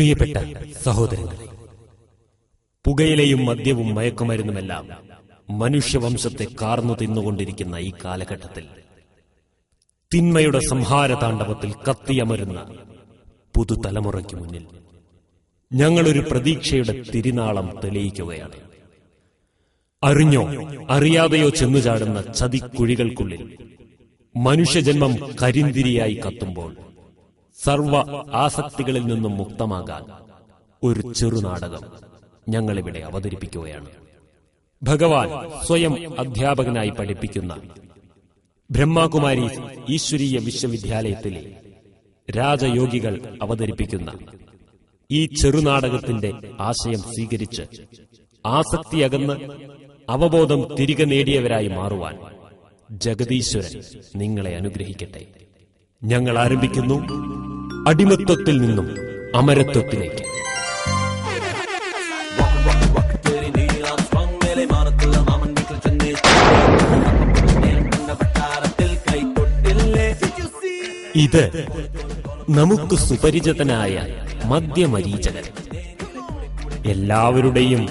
പ്രിയപ്പെട്ട സഹോദരങ്ങളെ പുകയിലയും മദ്യവും മയക്കുമരുന്നുമെല്ലാം മനുഷ്യവംശത്തെ കാർന്നു തിന്നുകൊണ്ടിരിക്കുന്ന ഈ കാലഘട്ടത്തിൽ തിന്മയുടെ സംഹാരതാണ്ഡവത്തിൽ കത്തിയമരുന്ന പുതുതലമുറയ്ക്ക് മുന്നിൽ ഞങ്ങളൊരു പ്രതീക്ഷയുടെ തിരിനാളം തെളിയിക്കുകയാണ്. അറിഞ്ഞോ അറിയാതെയോ ചെന്നു ചാടുന്ന ചതിക്കുഴികൾക്കുള്ളിൽ മനുഷ്യജന്മം കരിന്തിരിയായി കത്തുമ്പോൾ സർവ ആസക്തികളിൽ നിന്നും മുക്തമാകാൻ ഒരു ചെറുനാടകം ഞങ്ങളിവിടെ അവതരിപ്പിക്കുകയാണ്. ഭഗവാൻ സ്വയം അധ്യാപകനായി പഠിപ്പിക്കുന്ന ബ്രഹ്മാകുമാരി ഈശ്വരീയ വിശ്വവിദ്യാലയത്തിലെ രാജയോഗികൾ അവതരിപ്പിക്കുന്ന ഈ ചെറുനാടകത്തിന്റെ ആശയം സ്വീകരിച്ച് ആസക്തിയകന്ന് അവബോധം തിരികെ നേടിയവരായി മാറുവാൻ ജഗദീശ്വരൻ നിങ്ങളെ അനുഗ്രഹിക്കട്ടെ. ഞങ്ങൾ ആരംഭിക്കുന്നു. അടിമത്വത്തിൽ നിന്നും അമരത്വത്തിലേക്ക്. ഇത് നമുക്ക് സുപരിചിതനായ മദ്യമരീചകൻ. എല്ലാവരുടെയും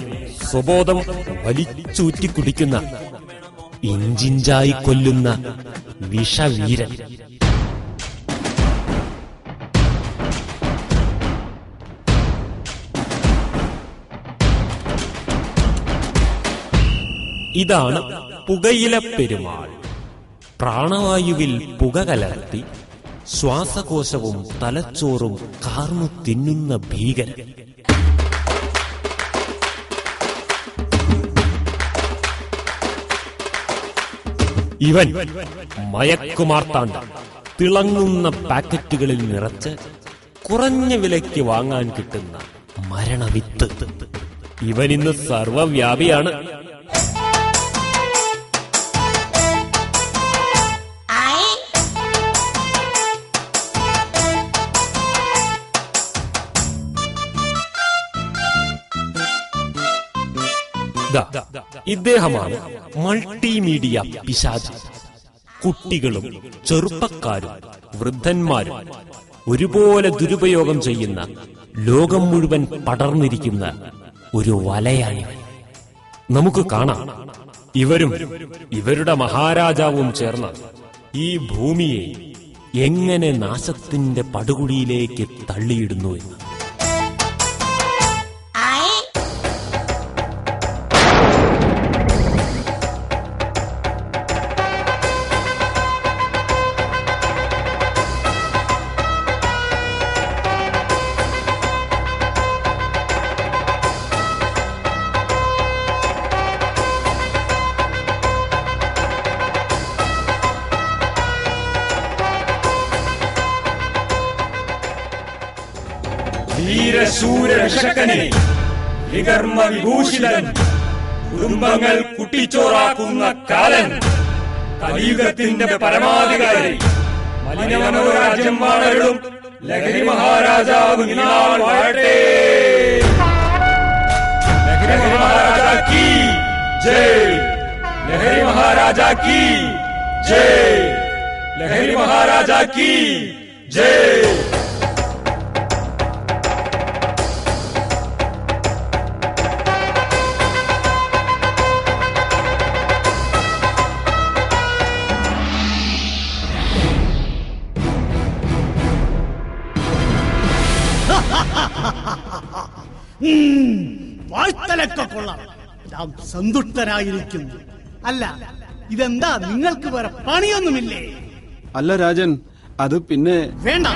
സ്വബോധം വലിച്ചൂറ്റി കുടിക്കുന്ന ഇഞ്ചിഞ്ചായി കൊല്ലുന്ന വിഷവീരൻ. ഇതാണ് പുകയില പെരുമാൾ. പ്രാണവായുവിൽ പുക കലർത്തി ശ്വാസകോശവും തലച്ചോറും കാർന്നു തിന്നുന്ന ഭീകരൻ. ഇവൻ മയക്കുമാർത്താണ്ട തിളങ്ങുന്ന പാക്കറ്റുകളിൽ നിറച്ച് കുറഞ്ഞ വിലയ്ക്ക് വാങ്ങാൻ കിട്ടുന്ന മരണവിത്ത്. ഇവൻ ഇന്ന് സർവവ്യാപിയാണ്. ഇദ്ദേഹമാണ് മൾട്ടിമീഡിയ പിശാച്. കുട്ടികളും ചെറുപ്പക്കാരും വൃദ്ധന്മാരും ഒരുപോലെ ദുരുപയോഗം ചെയ്യുന്ന ലോകം മുഴുവൻ പടർന്നിരിക്കുന്ന ഒരു വലയാണിവൻ നമുക്ക് കാണാം. ഇവരും ഇവരുടെ മഹാരാജാവും ചേർന്ന് ഈ ഭൂമിയെ എങ്ങനെ നാശത്തിന്റെ പടുകുഴിയിലേക്ക് തള്ളിയിടുന്നു എന്ന്. വീരശൂര വിഷക്കനെ വികർമ്മ വിഭൂഷിതൻ കുടുംബങ്ങൾ കുട്ടിച്ചോറാക്കുന്ന കാലൻ. കലിയുഗത്തിന്റെ പരമാധികാരി. മലിനമനോരാജ്യം വാണരുളും. ലഹരി മഹാരാജാവ് നീളാൾ വാഴട്ടെ. ലഹരി മഹാരാജാ കീ ജയ്. ലഹരി മഹാരാജാ കീ ജയ്. ലഹരി മഹാരാജാ കീ ജയ്. സന്തുഷ്ടരായിരിക്കുന്നു. അല്ല ഇതെന്താ? നിങ്ങൾക്ക് വേറെ പണിയൊന്നുമില്ലേ? അല്ല രാജൻ അത് പിന്നെ വേണ്ട.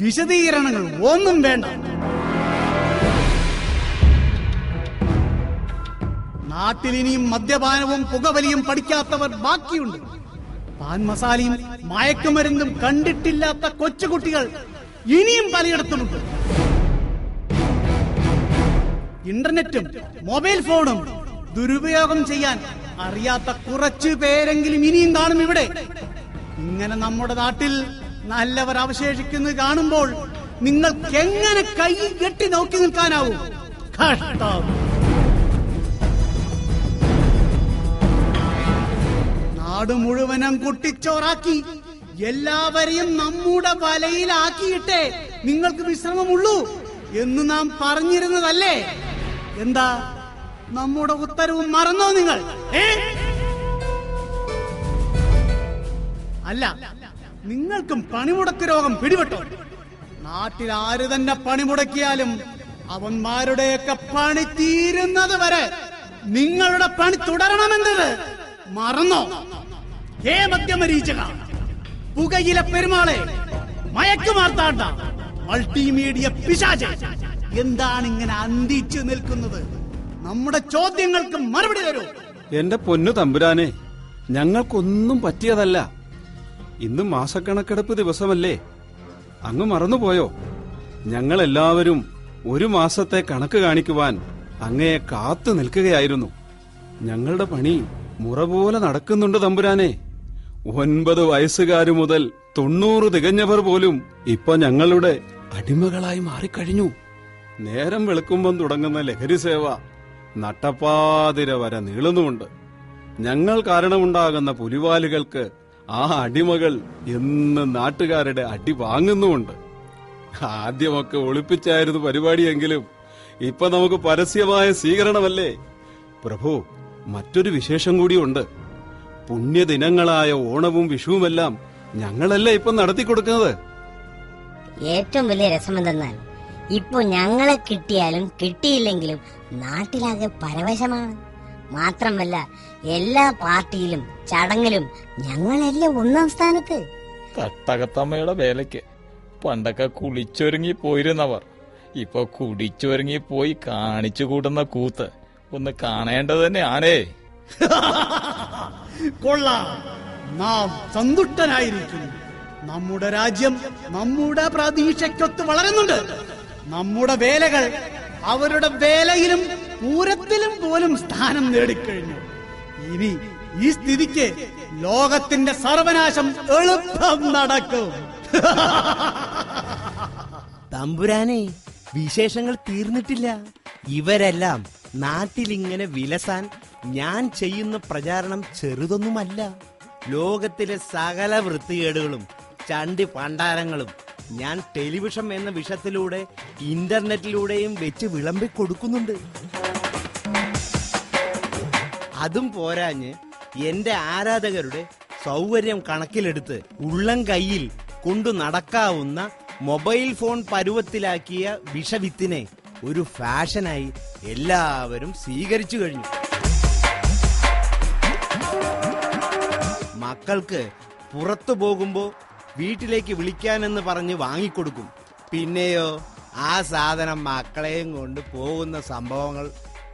വിശദീകരണങ്ങൾ ഒന്നും വേണ്ട. നാട്ടിൽ ഇനിയും മദ്യപാനവും പുകവലിയും പഠിക്കാത്തവർ ബാക്കിയുണ്ട്. പാൻ മസാലയും മയക്കുമരുന്നും കണ്ടിട്ടില്ലാത്ത കൊച്ചുകുട്ടികൾ ഇനിയും പലയിടത്തുമുണ്ട്. ഇന്റർനെറ്റും മൊബൈൽ ഫോണും ദുരുപയോഗം ചെയ്യാൻ അറിയാത്ത കുറച്ച് പേരെങ്കിലും ഇനിയും കാണും ഇവിടെ. ഇങ്ങനെ നമ്മുടെ നാട്ടിൽ നല്ലവർ അവശേഷിക്കുന്നത് കാണുമ്പോൾ നിങ്ങൾക്ക് എങ്ങനെ കൈ കെട്ടി നോക്കി നിൽക്കാനാവും? കഷ്ടം. നാട് മുഴുവനും കുട്ടിച്ചോറാക്കി എല്ലാവരെയും നമ്മുടെ വലയിലാക്കിയിട്ടേ നിങ്ങൾക്ക് വിശ്രമമുള്ളൂ എന്ന് നാം പറഞ്ഞിരുന്നതല്ലേ? എന്താ? നമ്മുടെ ഉത്തരവും മറന്നോ നിങ്ങൾ? അല്ല നിങ്ങൾക്കും പണിമുടക്ക് രോഗം പിടിപെട്ടോ? നാട്ടിൽ ആര് തന്നെ പണിമുടക്കിയാലും അവന്മാരുടെയൊക്കെ പണി തീരുന്നത് വരെ നിങ്ങളുടെ പണി തുടരണമെന്നത് മറന്നോ? ഹേ മദ്യമരീചക പുകയില പെരുമാളെ മയക്കുമാർത്താണ്ട മൾട്ടിമീഡിയ പിശാച. എന്താണ് ഇങ്ങനെ അന്തിച്ചു നിൽക്കുന്നത്? നമ്മുടെ ചോദ്യങ്ങൾക്ക് മറുപടി തരൂ. എന്റെ പൊന്നു തമ്പുരാനെ ഞങ്ങൾക്കൊന്നും പറ്റിയതല്ല. ഇന്ന് മാസക്കണക്കെടുപ്പ് ദിവസമല്ലേ? അങ്ങ് മറന്നുപോയോ? ഞങ്ങൾ എല്ലാവരും ഒരു മാസത്തെ കണക്ക് കാണിക്കുവാൻ അങ്ങയെ കാത്തു നിൽക്കുകയായിരുന്നു. ഞങ്ങളുടെ പണി മുറ പോലെ നടക്കുന്നുണ്ട് തമ്പുരാനെ. ഒൻപത് വയസ്സുകാരു മുതൽ തൊണ്ണൂറ് തികഞ്ഞവർ പോലും ഇപ്പൊ ഞങ്ങളുടെ അടിമകളായി മാറിക്കഴിഞ്ഞു. നേരം വെളുക്കുമ്പം തുടങ്ങുന്ന ലഹരി സേവ നട്ടപ്പാതിര വരെ നീളുന്നുമുണ്ട്. ഞങ്ങൾ കാരണമുണ്ടാകുന്ന പുലിവാലുകൾക്ക് ആ അടിമകൾ എന്ന് നാട്ടുകാരുടെ അടി വാങ്ങുന്നുമുണ്ട്. ആദ്യമൊക്കെ ഒളിപ്പിച്ചായിരുന്നു പരിപാടിയെങ്കിലും ഇപ്പൊ നമുക്ക് പരസ്യമായ സ്വീകരണമല്ലേ? പ്രഭു മറ്റൊരു വിശേഷം കൂടിയുണ്ട്. പുണ്യദിനങ്ങളായ ഓണവും വിഷുവുമെല്ലാം ഞങ്ങളല്ലേ ഇപ്പൊ നടത്തിക്കൊടുക്കുന്നത്? ഏറ്റവും വലിയ രസമെന്തെന്നാൽ ഇപ്പൊ ഞങ്ങളെ കിട്ടിയാലും കിട്ടിയില്ലെങ്കിലും നാട്ടിലാകെ പരവശമാണ്. മാത്രമല്ല എല്ലാ പാർട്ടിയിലും ചടങ്ങിലും ഞങ്ങളല്ലേ ഒന്നാം സ്ഥാനത്ത്. തട്ടകത്തമ്മയുടെ വേലയ്ക്ക് പണ്ടൊക്കെ കുളിച്ചൊരുങ്ങി പോയിരുന്നവർ. ഇപ്പൊ കുടിച്ചൊരുങ്ങി പോയി കാണിച്ചു കൂടുന്ന കൂത്ത് ഒന്ന് കാണേണ്ടത് തന്നെയാണേ കൊള്ളാം. നാം സന്തുഷ്ടനായിരിക്കുന്നു. നമ്മുടെ രാജ്യം നമ്മുടെ പ്രതീക്ഷയ്ക്കൊത്ത് വളരുന്നുണ്ട്. നമ്മുടെ വേലകൾ അവരുടെ വേലയിലും പൂരത്തിലും പോലും സ്ഥാനം നേടിക്കഴിഞ്ഞു. ഇനി ഈ സ്ഥിതിക്ക് ലോകത്തിന്റെ സർവനാശം എളുപ്പം നടക്കും. തമ്പുരാനെ വിശേഷങ്ങൾ തീർന്നിട്ടില്ല. ഇവരെല്ലാം നാട്ടിലിങ്ങനെ വിലസാൻ ഞാൻ ചെയ്യുന്ന പ്രചാരണം ചെറുതൊന്നുമല്ല. ലോകത്തിലെ സകല വൃത്തികേടുകളും ചണ്ടി പണ്ടാരങ്ങളും ഞാൻ ടെലിവിഷൻ എന്ന വിഷത്തിലൂടെ ഇന്റർനെറ്റിലൂടെയും വെച്ച് വിളമ്പി കൊടുക്കുന്നുണ്ട്. അതും പോരാഞ്ഞ് എന്റെ ആരാധകരുടെ സൗകര്യം കണക്കിലെടുത്ത് ഉള്ളം കയ്യിൽ കൊണ്ടു നടക്കാവുന്ന മൊബൈൽ ഫോൺ പരുവത്തിലാക്കിയ വിഷവിത്തിനെ ഒരു ഫാഷനായി എല്ലാവരും സ്വീകരിച്ചു കഴിഞ്ഞു. മക്കൾക്ക് പുറത്തു പോകുമ്പോ വീട്ടിലേക്ക് വിളിക്കാനെന്ന് പറഞ്ഞ് വാങ്ങിക്കൊടുക്കും. പിന്നെയോ ആ സാധനം മക്കളെയും കൊണ്ട് പോകുന്ന സംഭവങ്ങൾ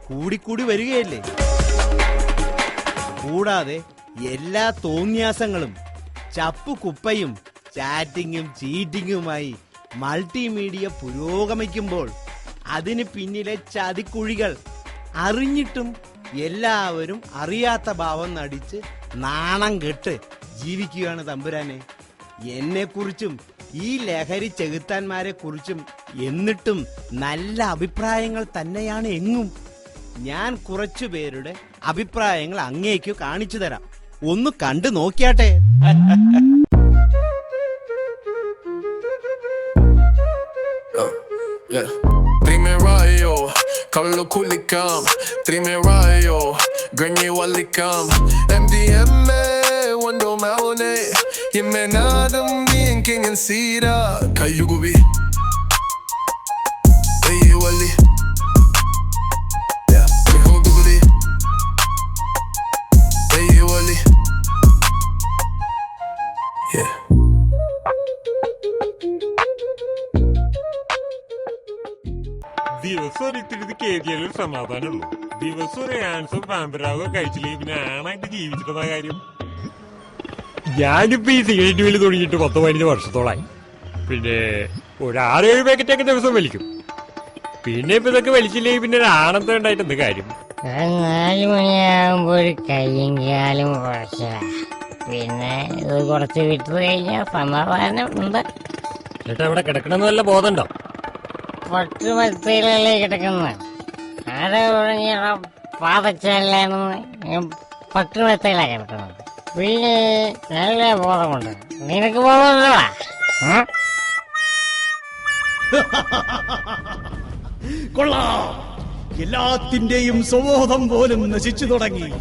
കൂടിക്കൂടി വരികയല്ലേ? കൂടാതെ എല്ലാ തോന്നിയാസങ്ങളും ചപ്പു കുപ്പയും ചാറ്റിങ്ങും ചീറ്റിങ്ങുമായി മൾട്ടിമീഡിയ പുരോഗമിക്കുമ്പോൾ അതിന് പിന്നിലെ ചതിക്കുഴികൾ അറിഞ്ഞിട്ടും എല്ലാവരും അറിയാത്ത ഭാവം നടിച്ച് നാണം കെട്ട് ജീവിക്കുകയാണ് തമ്പുരാനെ. എന്നെക്കുറിച്ചും ഈ ലഹരി ചെകുത്താന്മാരെ കുറിച്ചും എന്നിട്ടും നല്ല അഭിപ്രായങ്ങൾ തന്നെയാണ് എങ്ങും. ഞാൻ കുറച്ചു പേരുടെ അഭിപ്രായങ്ങൾ അങ്ങേക്ക് കാണിച്ചു തരാം. ഒന്ന് കണ്ടു നോക്കിയാട്ടെ. Dime rayo, kallo kulikam എം walikam MDMA, wando maone Yemenadam din kingen sira Kayugubi Eye wali Yeah, Kayugubi Eye wali Yeah ദിവസം ഒരു ഇത്തിരി കേരിയാലും സമാധാനമുള്ളൂ ദിവസം ഒരു ആൻസർ പാമ്പരാഗോ കഴിച്ചില്ലെങ്കിൽ പിന്നെ ആണായിട്ട് ജീവിച്ചിട്ടുള്ള കാര്യം ഞാനിപ്പോ ഈ സിഗരറ്റ് വലി തുടങ്ങിയിട്ട് പത്ത് പതിനഞ്ച് വർഷത്തോളായി. പിന്നെ ഒരു ആറേഴ് പാക്കറ്റൊക്കെ ദിവസം വലിക്കും. പിന്നെ ഇപ്പൊ ഇതൊക്കെ വലിച്ചില്ലെങ്കിൽ പിന്നെ ഒരു ആണത്തെ ഉണ്ടായിട്ട് എന്ത് കാര്യം? നാല് മണിയാകുമ്പോ ഒരു കയ്യും കാലും കുഴച്ച പിന്നെ ഇത് കുറച്ച് വിട്ടു കഴിഞ്ഞാൽ സമാധാനം ഉണ്ട്. ചേട്ടാ ഇവിടെ കിടക്കണമെന്ന് വല്ല ബോധമുണ്ടോ? പട്ടുമത്തയിലല്ലേ കിടക്കുന്നത് ആരെ തുടങ്ങിയ പാതച്ചല്ലാണെന്ന് പട്ടുമത്തയിലാണ് കിടക്കുന്നത്. പിന്നെ നല്ല ബോധമുണ്ട്. നിനക്ക് ബോധമുണ്ടോടാ? കൊള്ളാം. എല്ലാത്തിന്റെയും സ്വബോധം പോലും നശിച്ചു തുടങ്ങി.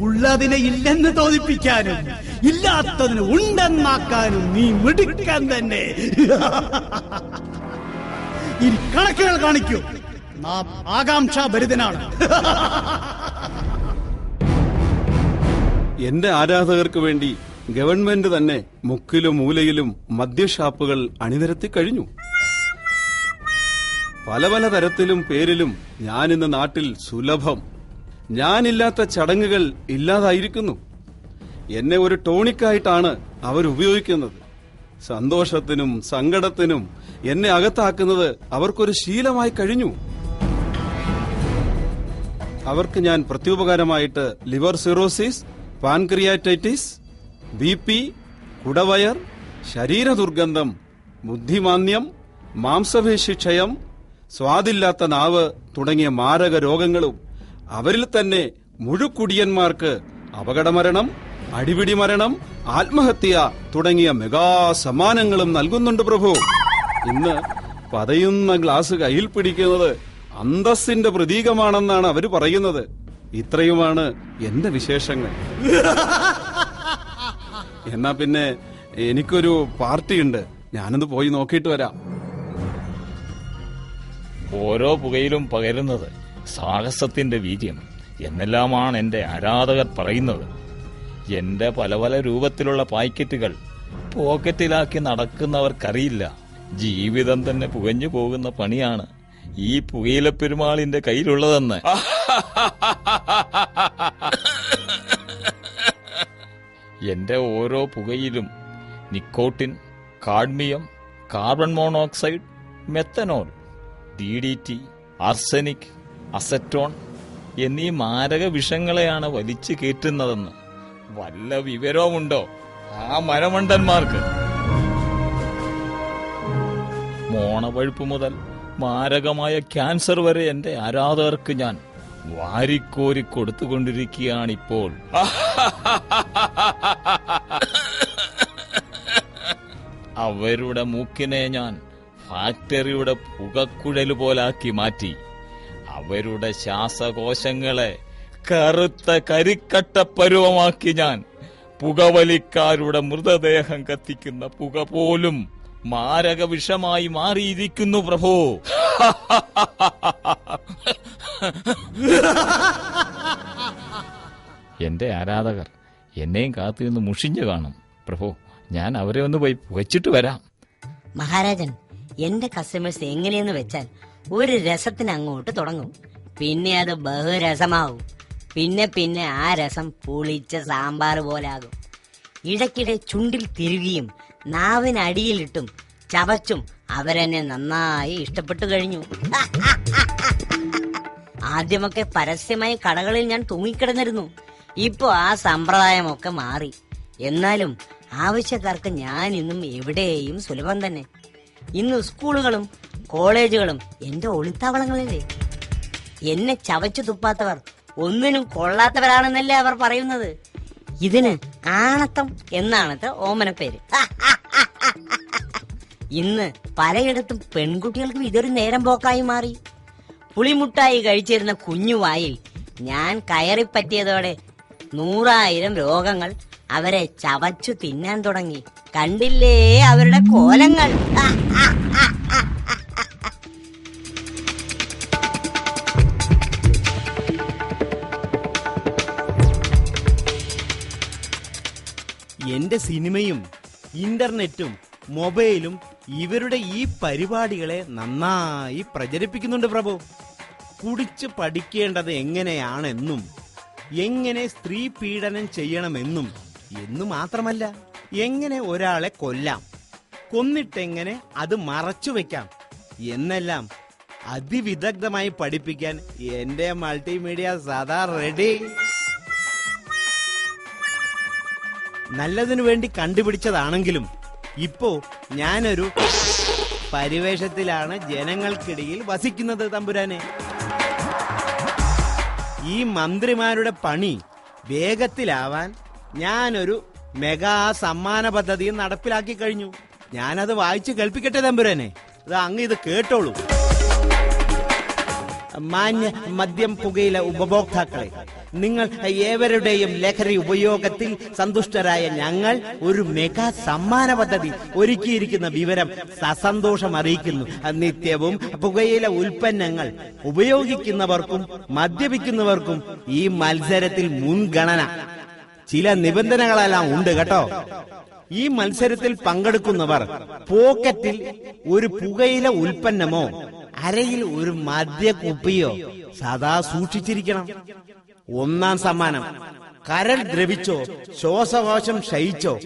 ഉള്ളതിനെ ഇല്ലെന്ന് തോന്നിപ്പിക്കാനും ഇല്ലാത്തതിന് ഉണ്ടെന്നാക്കാനും നീ മിടുക്കാൻ തന്നെ. ഇനി കണക്കുകൾ കാണിക്കൂ. നാം ആകാംക്ഷാഭരിതനാണ്. എന്റെ ആരാധകർക്ക് വേണ്ടി ഗവൺമെന്റ് തന്നെ മുക്കിലും മൂലയിലും മദ്യഷാപ്പുകൾ അണിനിരത്തി കഴിഞ്ഞു. പല പല തരത്തിലും പേരിലും ഞാൻ ഞാനിന്ന് നാട്ടിൽ സുലഭം ഞാനില്ലാത്ത ചടങ്ങുകൾ ഇല്ലാതായിരിക്കുന്നു. എന്നെ ഒരു ടോണിക്കായിട്ടാണ് അവരുപയോഗിക്കുന്നത്. സന്തോഷത്തിനും സങ്കടത്തിനും എന്നെ അകത്താക്കുന്നത് അവർക്കൊരു ശീലമായി കഴിഞ്ഞു. അവർക്ക് ഞാൻ പ്രത്യുപകാരമായിട്ട് liver cirrhosis pancreatitis B P കുടവയർ ശരീരദുർഗന്ധം ബുദ്ധിമാന്യം മാംസപേശിക്ഷയം സ്വാദില്ലാത്ത നാവ് തുടങ്ങിയ മാരക രോഗങ്ങളും അവരിൽ തന്നെ മുഴുക്കുടിയന്മാർക്ക് അപകടമരണം അടിപിടി മരണം ആത്മഹത്യ തുടങ്ങിയ മെഗാസമ്മാനങ്ങളും നൽകുന്നുണ്ട് പ്രഭു. ഇന്ന് പതയുന്ന ഗ്ലാസ് കയ്യിൽ പിടിക്കുന്നത് അന്തസ്സിന്റെ പ്രതീകമാണെന്നാണ് അവർ പറയുന്നത്. ഇത്രയുമാണ് എന്റെ വിശേഷങ്ങൾ. എന്നാ പിന്നെ എനിക്കൊരു പാർട്ടിയുണ്ട്. ഞാനൊന്ന് പോയി നോക്കിയിട്ട് വരാം. ഓരോ പുകയിലും പകരുന്നത് സാഹസത്തിന്റെ വീര്യം. എന്നെല്ലാമാണ് എന്റെ ആരാധകർ പറയുന്നത്. എന്റെ പല പല രൂപത്തിലുള്ള പാക്കറ്റുകൾ പോക്കറ്റിലാക്കി നടക്കുന്നവർക്കറിയില്ല. ജീവിതം തന്നെ പുകഞ്ഞു പോകുന്ന പണിയാണ് ഈ പുകയില പെരുമാളിന്റെ കയ്യിലുള്ളതെന്ന്. എന്റെ ഓരോ പുകയിലും nicotine cadmium carbon monoxide methanol D D T arsenic acetone എന്നീ മാരക വിഷങ്ങളെയാണ് വലിച്ചു കയറ്റുന്നതെന്ന് വല്ല വിവരവുമുണ്ടോ ആ മരമണ്ടന്മാർക്ക്? മോണവഴുപ്പ് മുതൽ മാരകമായ ക്യാൻസർ വരെ എന്റെ ആരാധകർക്ക് ഞാൻ വാരിക്കോരി കൊടുത്തുകൊണ്ടിരിക്കുകയാണിപ്പോൾ. അവരുടെ മൂക്കിനെ ഞാൻ ഫാക്ടറിയുടെ പുകക്കുഴൽ പോലാക്കി മാറ്റി. അവരുടെ ശ്വാസകോശങ്ങളെ കറുത്ത കരിക്കട്ട പരുവമാക്കി ഞാൻ പുകവലിക്കാരുടെ മൃതദേഹം കത്തിക്കുന്ന പുക പോലും മാരക വിഷമായി മാറിയിരിക്കുന്നു പ്രഭു. എന്റെ ആരാധകർ എന്നെയും കാത്തു നിന്ന് മുഷിഞ്ഞു കാണും. പ്രഭു ഞാൻ അവരെ ഒന്ന് പോയി വെച്ചിട്ട് വരാം. മഹാരാജൻ എന്റെ കസ്റ്റമേഴ്സ് എങ്ങനെയെന്ന് വെച്ചാൽ ഒരു രസത്തിന് അങ്ങോട്ട് തുടങ്ങും. പിന്നെ അത് ബഹുരസമാവും. പിന്നെ പിന്നെ ആ രസം പുളിച്ച സാമ്പാർ പോലാകും. ഇടയ്ക്കിടെ ചുണ്ടിൽ തിരുകിയും നാവിനടിയിലിട്ടും ചവച്ചും അവരെന്നെ നന്നായി ഇഷ്ടപ്പെട്ടു കഴിഞ്ഞു. ആദ്യമൊക്കെ പരസ്യമായി കടകളിൽ ഞാൻ തൂങ്ങിക്കിടന്നിരുന്നു. ഇപ്പോ ആ സമ്പ്രദായമൊക്കെ മാറി. എന്നാലും ആവശ്യക്കാർക്ക് ഞാൻ ഇന്നും എവിടെയും സുലഭം തന്നെ. ഇന്ന് സ്കൂളുകളും കോളേജുകളും എന്റെ ഒളിത്താവളങ്ങളില്ലേ എന്നെ ചവച്ചു തുപ്പാത്തവർ ഒന്നിനും കൊള്ളാത്തവരാണെന്നല്ലേ അവർ പറയുന്നത്. ഇതിന് ആണത്തം എന്നാണത്തെ ഓമന പേര്. ഇന്ന് പലയിടത്തും പെൺകുട്ടികൾക്കും ഇതൊരു നേരം പോക്കായി മാറി. പുളിമുട്ടായി കഴിച്ചിരുന്ന കുഞ്ഞു വായിൽ ഞാൻ കയറിപ്പറ്റിയതോടെ നൂറായിരം രോഗങ്ങൾ അവരെ ചവച്ചു തിന്നാൻ തുടങ്ങി. കണ്ടില്ലേ അവരുടെ കോലങ്ങൾ? എന്റെ സിനിമയും ഇന്റർനെറ്റും മൊബൈലും ഇവരുടെ ഈ പരിപാടികളെ നന്നായി പ്രചരിപ്പിക്കുന്നുണ്ട് പ്രഭു. കുടിച്ച് പഠിക്കേണ്ടത് എങ്ങനെയാണെന്നും എങ്ങനെ സ്ത്രീ പീഡനം ചെയ്യണമെന്നും എന്നു മാത്രമല്ല എങ്ങനെ ഒരാളെ കൊല്ലാം കൊന്നിട്ടെങ്ങനെ അത് മറച്ചു വെക്കാം എന്നെല്ലാം അതിവിദഗ്ധമായി പഠിപ്പിക്കാൻ എന്റെ മൾട്ടിമീഡിയ സദാ റെഡി. നല്ലതിനു വേണ്ടി കണ്ടുപിടിച്ചതാണെങ്കിലും ഇപ്പോ ഞാനൊരു പരിവേഷത്തിലാണ് ജനങ്ങൾക്കിടയിൽ വസിക്കുന്നത് തമ്പുരാനെ. ഈ മന്ത്രിമാരുടെ പണി വേഗത്തിലാവാൻ ഞാനൊരു മെഗാ സമ്മാന പദ്ധതിയും നടപ്പിലാക്കി കഴിഞ്ഞു. ഞാനത് വായിച്ചു കേൾപ്പിക്കട്ടെ തമ്പുരാനെ? അത് അങ്ങ് ഇത് കേട്ടോളൂ. മാന്യ മദ്യം പുകയില ഉപഭോക്താക്കളെ നിങ്ങൾ ഏവരുടെയും ലഹരി ഉപയോഗത്തിൽ സന്തുഷ്ടരായ ഞങ്ങൾ ഒരു മെഗാ സമ്മാന പദ്ധതി ഒരുക്കിയിരിക്കുന്ന വിവരം സസന്തോഷം അറിയിക്കുന്നു. നിത്യവും പുകയില ഉൽപ്പന്നങ്ങൾ ഉപയോഗിക്കുന്നവർക്കും മദ്യപിക്കുന്നവർക്കും ഈ മത്സരത്തിൽ മുൻഗണന. ചില നിബന്ധനകളെല്ലാം ഉണ്ട് കേട്ടോ. ഈ മത്സരത്തിൽ പങ്കെടുക്കുന്നവർ പോക്കറ്റിൽ ഒരു പുകയില ഉൽപ്പന്നമോ അരയിൽ ഒരു മദ്യക്കുപ്പിയോ സദാ സൂക്ഷിച്ചിരിക്കണം. ഒന്നാം സമ്മാനം. കരൾ ദ്രവിച്ചോ ശ്വാസകോശം ക്ഷയിച്ചോ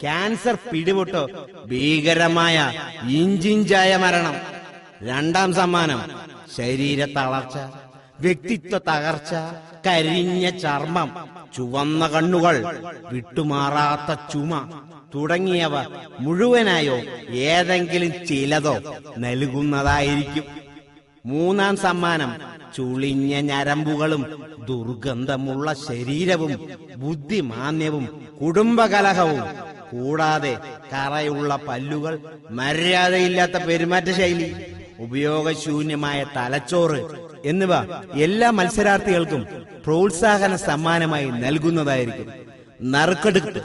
ക്യാൻസർ പിടിപെട്ടോ ഭീകരമായ ഇഞ്ചിഞ്ചായ മരണം. രണ്ടാം സമ്മാനം. ശരീര തളർച്ച വ്യക്തിത്വ തകർച്ച കരിഞ്ഞ ചർമ്മം ചുവന്ന കണ്ണുകൾ വിട്ടുമാറാത്ത ചുമ. തുടങ്ങിയവ മുഴുവനായോ ഏതെങ്കിലും ചിലതോ നൽകുന്നതായിരിക്കും. മൂന്നാം സമ്മാനം ചുളിഞ്ഞ ഞരമ്പുകളും ദുർഗന്ധമുള്ള ശരീരവും ബുദ്ധിമാന്യവും കുടുംബകലഹവും കൂടാതെ കറയുള്ള പല്ലുകൾ മര്യാദയില്ലാത്ത പെരുമാറ്റ ശൈലി ഉപയോഗശൂന്യമായ തലച്ചോറ് എന്നിവ എല്ലാ മത്സരാർത്ഥികൾക്കും പ്രോത്സാഹന സമ്മാനമായി നൽകുന്നതായിരിക്കും. നറുക്കെടുത്ത്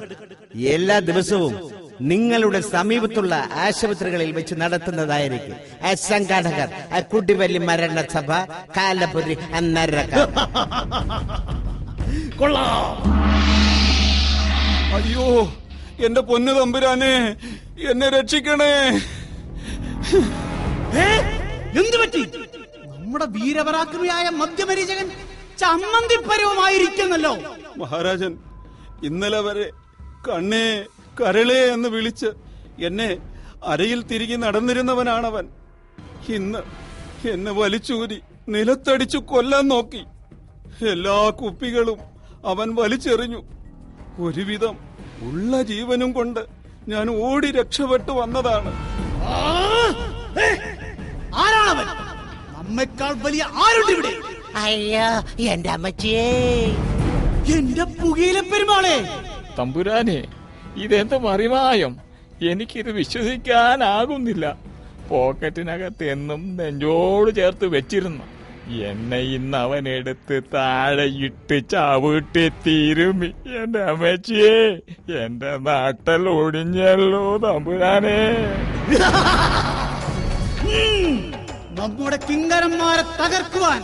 എല്ലാ ദിവസവും നിങ്ങളുടെ സമീപത്തുള്ള ആശുപത്രികളിൽ വെച്ച് നടത്തുന്നതായിരിക്കും. ആ സംഘാടകർ ആ കുട്ടിവല്ലി മരണസഭ കാലപുരി നരക. കൊള്ളാം. അയ്യോ എന്റെ പൊന്നു തമ്പുരാനെ എന്നെ രക്ഷിക്കണേ. എന്തു എന്ത് പറ്റി? നമ്മുടെ വീരപരാക്രമിയായ മദ്യമരീചകൻ ചമ്മന്തിപ്പരവുമായിരിക്കുന്നല്ലോ. മഹാരാജൻ ഇന്നലെ വരെ കണ്ണേ കരളേ എന്ന് വിളിച്ച് എന്നെ അരയിൽ തിരികെ നടന്നിരുന്നവനാണവൻ. ഇന്ന് എന്നെ വലിച്ചൂരി നിലത്തടിച്ചു കൊല്ലാൻ നോക്കി. എല്ലാ കുപ്പികളും അവൻ വലിച്ചെറിഞ്ഞു. ഒരുവിധം ഉള്ള ജീവനും കൊണ്ട് ഞാൻ ഓടി രക്ഷപ്പെട്ടു വന്നതാണ്. ആ! ആരാണവൻ? നമ്മെക്കാൾ വലിയ ആരുണ്ട് ഇവിടെ? അയ്യോ എന്റെ അമ്മച്ചിയേ. എന്റെ പുകയിലെ പെരുമാളെ തമ്പുരാനെ ഇതെന്ത് മറിമായം? എനിക്കിത് വിശ്വസിക്കാനാകുന്നില്ല. പോക്കറ്റിനകത്ത് എന്നും നെഞ്ചോട് ചേർത്ത് വെച്ചിരുന്നു. എന്നെ ഇന്ന് അവൻ എടുത്ത് താഴെ ഇട്ട് ചവിട്ടി തീരുമി. എന്റെ അമ്മച്ചിയെ എന്റെ നാട്ടൽ ഒടിഞ്ഞല്ലോ തമ്പുരാനെ. നമ്മുടെ കിങ്കരന്മാരെ തകർക്കുവാൻ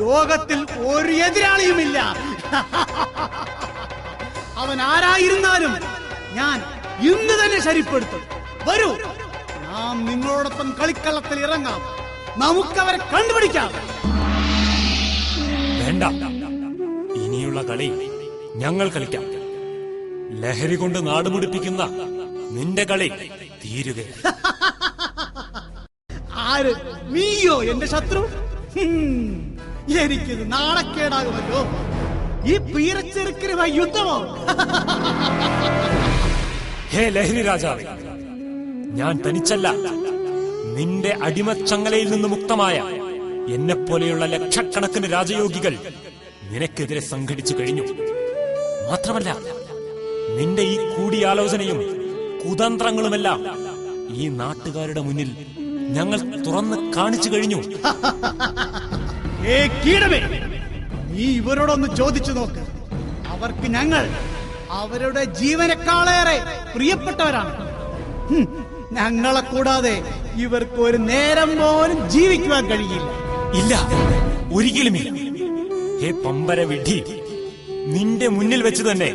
ലോകത്തിൽ ഒരു എതിരാളിയുമില്ല. അവൻ ആരായിരുന്നാലും ഞാൻ ഇന്ന് തന്നെ ശരിപ്പെടുത്തും. വരൂ. നാം നിങ്ങളോടൊപ്പം കളിക്കളത്തിൽ ഇറങ്ങാം. നമുക്കവരെ കണ്ടുപിടിക്കാം. വേണ്ട. ഇനിയുള്ള കളി ഞങ്ങൾ കളിക്കാം. ലഹരി കൊണ്ട് നാടുപിടിപ്പിക്കുന്ന നിന്റെ കളി തീരുക. ആര്? നീയോ എന്റെ ശത്രു? എനിക്കിത് നാണക്കേടാകുമല്ലോ. ഈ പീരച്ചെറുക്കനുമായി യുദ്ധമോ? ഹേ ലഹരി രാജാവ് ഞാൻ തനിച്ചല്ല. നിന്റെ അടിമച്ചങ്ങലയിൽ നിന്ന് മുക്തമായ എന്നെപ്പോലെയുള്ള ലക്ഷക്കണക്കിന് രാജയോഗികൾ നിനക്കെതിരെ സംഘടിച്ചു കഴിഞ്ഞു. മാത്രമല്ല നിന്റെ ഈ കൂടിയാലോചനയും കുതന്ത്രങ്ങളുമെല്ലാം ഈ നാട്ടുകാരുടെ മുന്നിൽ ഞങ്ങൾ തുറന്ന് കാണിച്ചു കഴിഞ്ഞു. ഏ കീടമേ നീ ഇവരോടൊന്ന് ചോദിച്ചു നോക്ക്. അവർക്ക് ഞങ്ങൾ അവരുടെ ജീവനക്കാളേറെ പ്രിയപ്പെട്ടവരാണ്. ഞങ്ങളെ കൂടാതെ ഇവർക്ക് ഒരു നേരം പോലും ജീവിക്കുവാൻ കഴിയില്ല. ഇല്ല ഒരിക്കലുമില്ല. ഹേ പമ്പര വിഡി നിന്റെ മുന്നിൽ വെച്ച് തന്നെ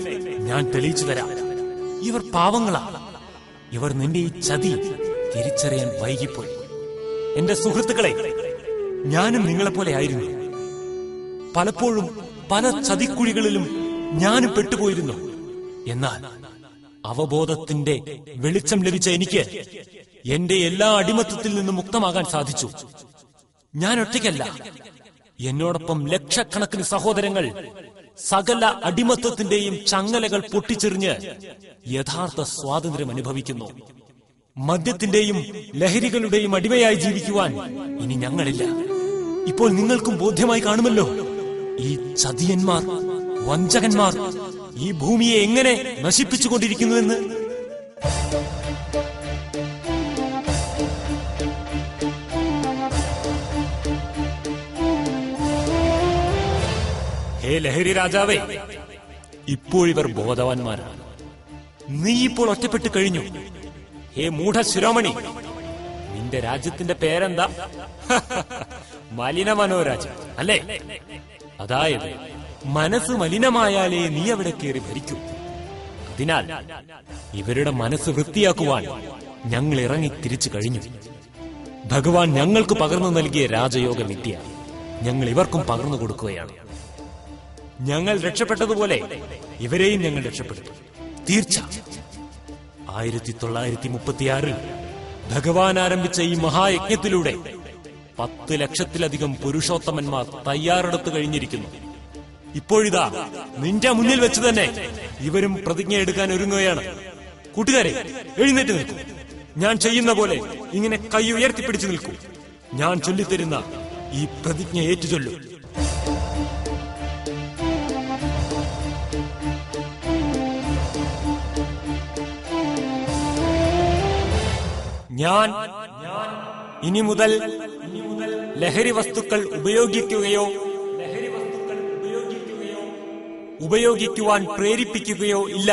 ഞാൻ തെളിയിച്ചു തരാം. ഇവർ പാവങ്ങളാ. ഇവർ നിന്റെ ഈ ചതി തിരിച്ചറിയാൻ വൈകിപ്പോയി. എന്റെ സുഹൃത്തുക്കളെ ഞാനും നിങ്ങളെപ്പോലെ ആയിരുന്നു. പലപ്പോഴും പല ചതിക്കുഴികളിലും ഞാനും പെട്ടുപോയിരുന്നു. എന്നാൽ അവബോധത്തിന്റെ വെളിച്ചം ലഭിച്ച എനിക്ക് എന്റെ എല്ലാ അടിമത്തത്തിൽ നിന്നും മുക്തമാകാൻ സാധിച്ചു. ഞാൻ ഒറ്റയ്ക്കല്ല. എന്നോടൊപ്പം ലക്ഷക്കണക്കിന് സഹോദരങ്ങൾ സകല അടിമത്തത്തിന്റെയും ചങ്ങലകൾ പൊട്ടിച്ചെറിഞ്ഞ് യഥാർത്ഥ സ്വാതന്ത്ര്യം അനുഭവിക്കുന്നു. മദ്യത്തിന്റെയും ലഹരികളുടെയും അടിമയായി ജീവിക്കുവാൻ ഇനി ഞങ്ങളില്ല. ഇപ്പോൾ നിങ്ങൾക്കും ബോധ്യമായി കാണുമല്ലോ. ഈ ചതിയന്മാർ വഞ്ചകന്മാർ ഈ ഭൂമിയെ എങ്ങനെ നശിപ്പിച്ചുകൊണ്ടിരിക്കുന്നുവെന്ന്? ഹേ ലഹരി രാജാവേ ഇപ്പോഴിവർ ബോധവാന്മാരാണ് നീ ഇപ്പോൾ ഒറ്റപ്പെട്ടു കഴിഞ്ഞു. ഹേ മൂഢ ശിരോമണി നിന്റെ രാജ്യത്തിന്റെ പേരെന്താ? മലിന മനോരാജ്യം അല്ലേ? അതായത് മനസ്സ് മലിനമായാലേ നീ അവിടെ കയറി ഭരിക്കൂ. അതിനാൽ ഇവരുടെ മനസ്സ് വൃത്തിയാക്കുവാൻ ഞങ്ങൾ ഇറങ്ങി തിരിച്ചു കഴിഞ്ഞു. ഭഗവാൻ ഞങ്ങൾക്ക് പകർന്നു നൽകിയ രാജയോഗ വിദ്യ ഞങ്ങൾ ഇവർക്കും പകർന്നു കൊടുക്കുകയാണ്. ഞങ്ങൾ രക്ഷപ്പെട്ടതുപോലെ ഇവരെയും ഞങ്ങൾ രക്ഷപ്പെടുത്തും. തീർച്ച. ആയിരത്തി തൊള്ളായിരത്തി മുപ്പത്തിയാറിൽ ഭഗവാൻ ആരംഭിച്ച ഈ മഹായജ്ഞത്തിലൂടെ പത്ത് ലക്ഷത്തിലധികം പുരുഷോത്തമന്മാർ തയ്യാറെടുത്തു കഴിഞ്ഞിരിക്കുന്നു. ഇപ്പോഴിതാ നിന്റെ മുന്നിൽ വെച്ച് തന്നെ ഇവരും പ്രതിജ്ഞ എടുക്കാൻ ഒരുങ്ങുകയാണ്. കൂട്ടുകാരെ എഴുന്നേറ്റ് നിൽക്കൂ. ഞാൻ ചെയ്യുന്ന പോലെ ഇങ്ങനെ കൈ ഉയർത്തിപ്പിടിച്ചു നിൽക്കൂ. ഞാൻ ചൊല്ലിത്തരുന്ന ഈ പ്രതിജ്ഞ ഏറ്റുചൊല്ലൂ. ഞാൻ ഇനി മുതൽ ലഹരി വസ്തുക്കൾ ഉപയോഗിക്കുകയോ ലഹരി വസ്തുക്കൾ ഉപയോഗിക്കുകയോ ഉപയോഗിക്കുവാൻ പ്രേരിപ്പിക്കുകയോ ഇല്ല.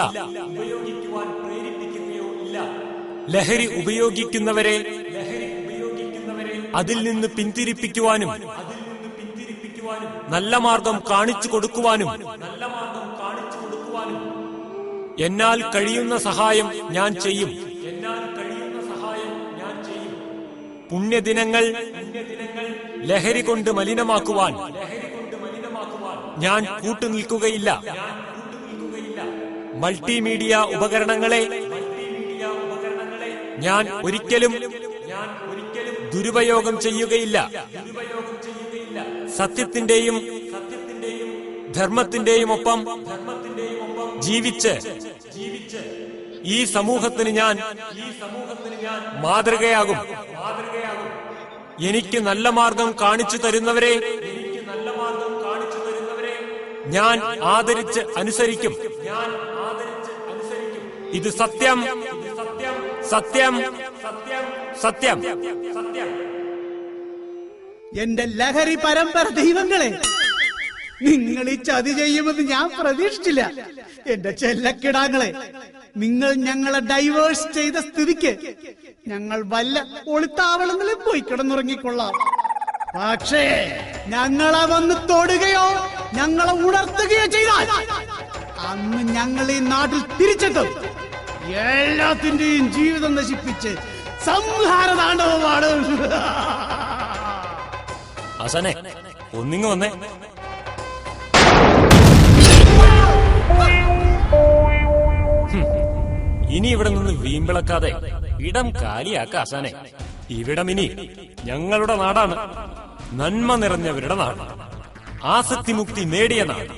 ഉപയോഗിക്കുവാൻ പ്രേരിപ്പിക്കുകയോ ഇല്ല ലഹരി ഉപയോഗിക്കുന്നവരെ ലഹരി ഉപയോഗിക്കുന്നവരെ അതിൽ നിന്ന് പിന്തിരിപ്പിക്കുവാനും അതിൽ നിന്ന് പിന്തിരിപ്പിക്കുവാനും നല്ല മാർഗം കാണിച്ചു കൊടുക്കുവാനും നല്ല മാർഗം കാണിച്ചു കൊടുക്കുവാനും എന്നാൽ കഴിയുന്ന സഹായം ഞാൻ ചെയ്യും. പുണ്യദിനങ്ങൾ ലഹരി കൊണ്ട് മലിനമാക്കുവാൻ. ഞാൻ കൂട്ടുനിൽക്കുകയില്ല മൾട്ടിമീഡിയ ഉപകരണങ്ങളെ ഞാൻ ഒരിക്കലും ദുരുപയോഗം ചെയ്യുകയില്ല. സത്യത്തിന്റെയും ധർമ്മത്തിന്റെയും ഒപ്പം ജീവിച്ച് ഈ സമൂഹത്തിന് ഞാൻ മാതൃകയാകും. എനിക്ക് നല്ല മാർഗം കാണിച്ചു തരുന്നവരെ ഞാൻ ആദരിച്ച് അനുസരിക്കും. ഇത് സത്യം. സത്യം. സത്യം. സത്യം സത്യം എന്റെ ലഹരി പരമ്പര ദൈവങ്ങളെ നിങ്ങൾ ഈ ചതി ചെയ്യുമെന്ന് ഞാൻ പ്രതീക്ഷിച്ചില്ല. എന്റെ ചെല്ലക്കിടാങ്ങളെ നിങ്ങൾ ഞങ്ങളെ ഡൈവേഴ്സ് ചെയ്ത സ്ഥിതിക്ക് ഞങ്ങൾ വല്ല ഒളിത്താവളങ്ങളിൽ പോയി കിടന്നുറങ്ങിക്കൊള്ളാം. പക്ഷേ ഞങ്ങളെ വന്ന് തൊടുകയോ ഞങ്ങളെ ഉണർത്തുകയോ ചെയ്താൽ അന്ന് ഞങ്ങൾ ഈ നാട്ടിൽ തിരിച്ചെത്തും. എല്ലാത്തിന്റെയും ജീവിതം നശിപ്പിച്ച് സംഹാര താണ്ഡവമാണ് ഹസനെ ഒന്നിങ്ങ് വന്നേ. ഇനി ഇവിടെ നിന്ന് വീമ്പിളക്കാതെ ഇടം കാലിയാക്ക ഹസനെ ഇവിടം ഇനി ഞങ്ങളുടെ നാടാണ് നന്മ നിറഞ്ഞവരുടെ നാട് ആസക്തി മുക്തി നേടിയ നാട്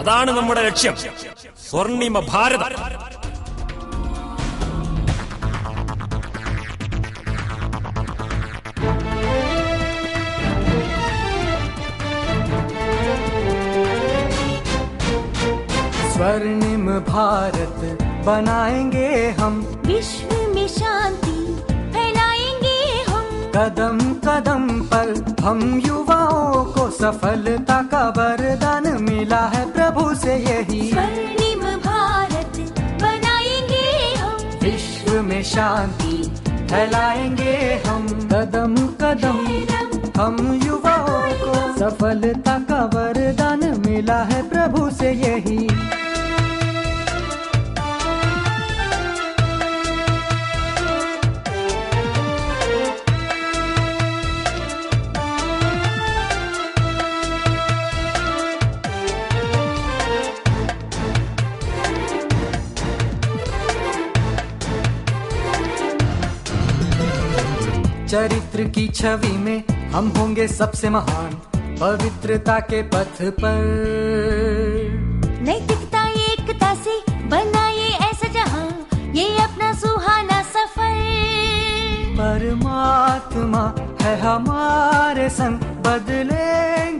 അതാണ് നമ്മുടെ ലക്ഷ്യം സ്വർണിമ ഭാരതം स्वर्णिम भारत बनाएँगे हम। विश्व में शांति फैलाएँगे हम। कदम कदम पर हम युवाओं को सफलता का वरदान मिला है प्रभु से यही। स्वर्णिम भारत बनाएँगे हम। विश्व में शांति फैलाएँगे हम। कदम कदम हम युवाओं को सफलता का वरदान मिला है प्रभु से यही। चरित्र की छवि में हम होंगे सबसे महान पवित्रता के पथ पर। नैतिकता एकता से बनाए ऐसा जहाँ ये अपना सुहाना सफ़र। परमात्मा है हमारे संग बदलेंगे